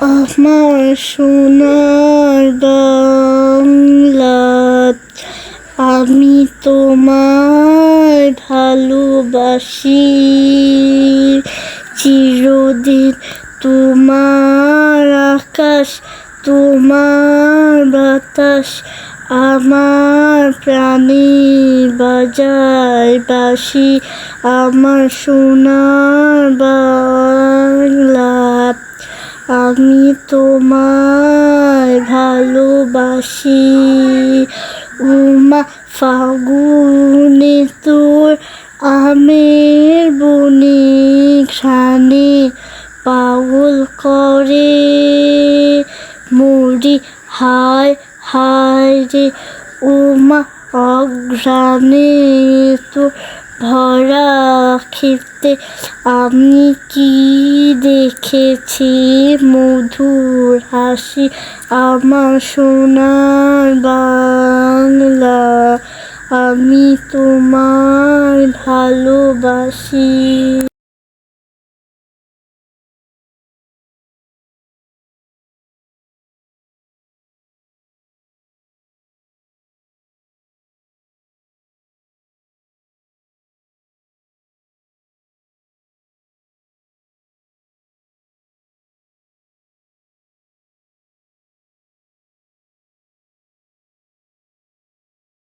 আমার সোনার বাংলা আমি তোমায় ভালোবাসি। চিরদিন তোমার আকাশ, তোমার বাতাস, আমার প্রাণে বাজায় বাসি আমার সোনার বাংলা আমি তোমায় ভালোবাসি। উমা, ফাগুনে তোর আমের বনে খানে পাগল করে। মরি, হায় হায় রে। উমা, অঘ্রাণে তোর ভরা খেতে আমি কি দেখেছি? মধুর হাসি আমার সোনার বাংলা। আমি তোমার ভালোবাসি।